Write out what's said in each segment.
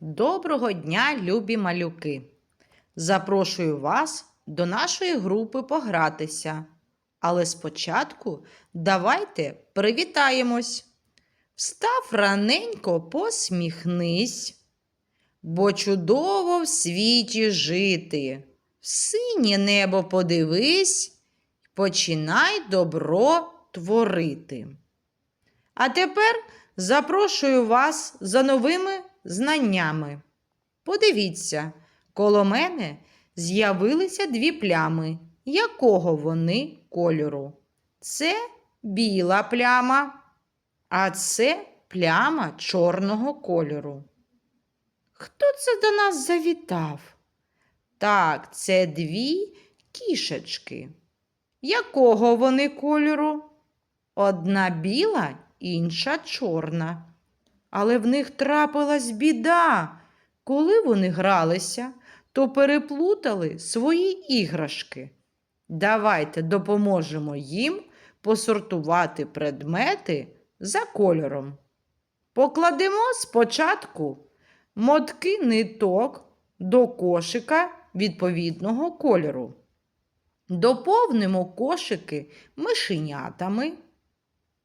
Доброго дня, любі малюки! Запрошую вас до нашої групи погратися. Але спочатку давайте привітаємось. Встав раненько, посміхнись, бо чудово в світі жити. В синє небо подивись, починай добро творити. А тепер запрошую вас за новими знаннями. Подивіться, коло мене з'явилися дві плями. Якого вони кольору? Це біла пляма, а це пляма чорного кольору. Хто це до нас завітав? Так, це дві кішечки. Якого вони кольору? Одна біла, інша чорна. Але в них трапилась біда. Коли вони гралися, то переплутали свої іграшки. Давайте допоможемо їм посортувати предмети за кольором. Покладемо спочатку мотки ниток до кошика відповідного кольору. Доповнимо кошики мишенятами,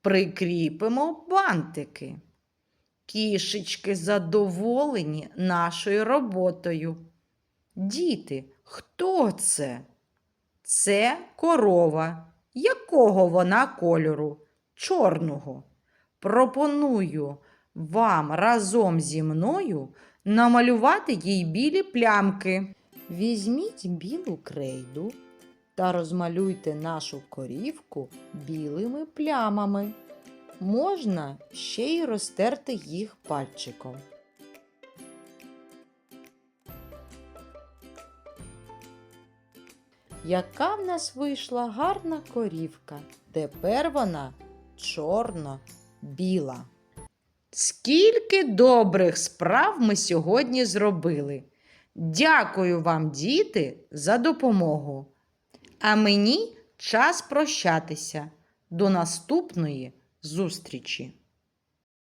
прикріпимо бантики. Кішечки задоволені нашою роботою. Діти, хто це? Це корова. Якого вона кольору? Чорного. Пропоную вам разом зі мною намалювати їй білі плямки. Візьміть білу крейду та розмалюйте нашу корівку білими плямами. Можна ще й розтерти їх пальчиком. Яка в нас вийшла гарна корівка. Тепер вона чорно-біла. Скільки добрих справ ми сьогодні зробили. Дякую вам, діти, за допомогу. А мені час прощатися. До наступної зустрічі!